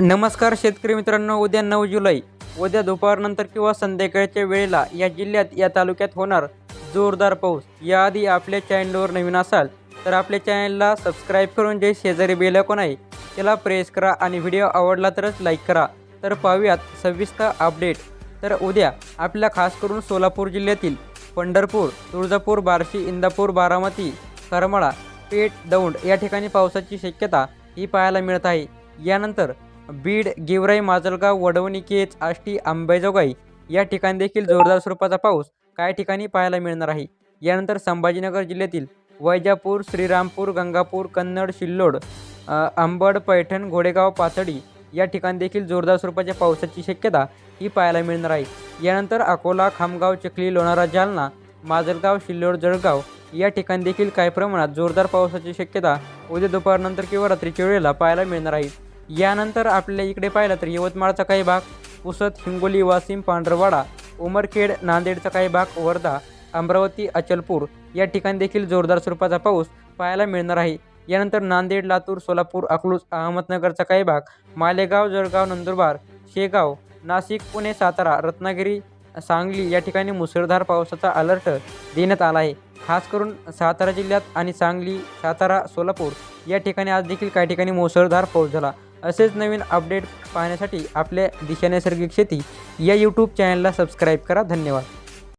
नमस्कार शेतकरी मित्रांनो उद्या नऊ जुलै. उद्या दुपारनंतर किंवा संध्याकाळच्या वेळेला या जिल्ह्यात या तालुक्यात होणार जोरदार पाऊस. याआधी आपल्या चॅनलवर नवीन असाल तर आपल्या चॅनलला सबस्क्राईब करून जे शेजारी बेल कोण आहे त्याला प्रेस करा आणि व्हिडिओ आवडला तरच लाईक करा. तर पाहूयात सविस्तर अपडेट तर उद्या आपल्या खास करून सोलापूर जिल्ह्यातील पंढरपूर तुळजापूर बार्शी इंदापूर बारामती करमाळा पेठ दौंड या ठिकाणी पावसाची शक्यता ही पाहायला मिळत आहे. यानंतर बीड गेवराई माजलगाव वडवणी केज आष्टी आंबेजोगाई या ठिकाणी देखील जोरदार स्वरूपाचा पाऊस काही ठिकाणी पाहायला मिळणार आहे. यानंतर संभाजीनगर जिल्ह्यातील वैजापूर श्रीरामपूर गंगापूर कन्नड शिल्लोड आंबड अंबड पैठण घोडेगाव पाथडी या ठिकाणी देखील जोरदार स्वरूपाच्या पावसाची शक्यता ही पाहायला मिळणार आहे. यानंतर अकोला खामगाव चिखली लोणारा जालना माजलगाव शिल्लोड जळगाव या ठिकाणी देखील काही प्रमाणात जोरदार पावसाची शक्यता उद्या दुपारनंतर किंवा रात्रीच्या वेळेला पाहायला मिळणार आहे. यानंतर आपल्या इकडे पाहिलं तर यवतमाळचा काही भाग पुसद हिंगोली वाशिम पांढरवाडा उमरखेड नांदेडचा काही भाग वर्धा अमरावती अचलपूर या ठिकाणी देखील जोरदार स्वरूपाचा पाऊस पाहायला मिळणार आहे. यानंतर नांदेड लातूर सोलापूर अकलूज अहमदनगरचा काही भाग मालेगाव जळगाव नंदुरबार शेगाव नाशिक पुणे सातारा रत्नागिरी सांगली या ठिकाणी मुसळधार पावसाचा अलर्ट देण्यात आला आहे. खास करून सातारा जिल्ह्यात आणि सांगली सातारा सोलापूर या ठिकाणी आज देखील काही ठिकाणी मुसळधार पाऊस झाला. असेच नवीन अपडेट पाहण्यासाठी आपल्या दिशा नैसर्गिक शेती या यूट्यूब चॅनलला सबस्क्राईब करा. धन्यवाद.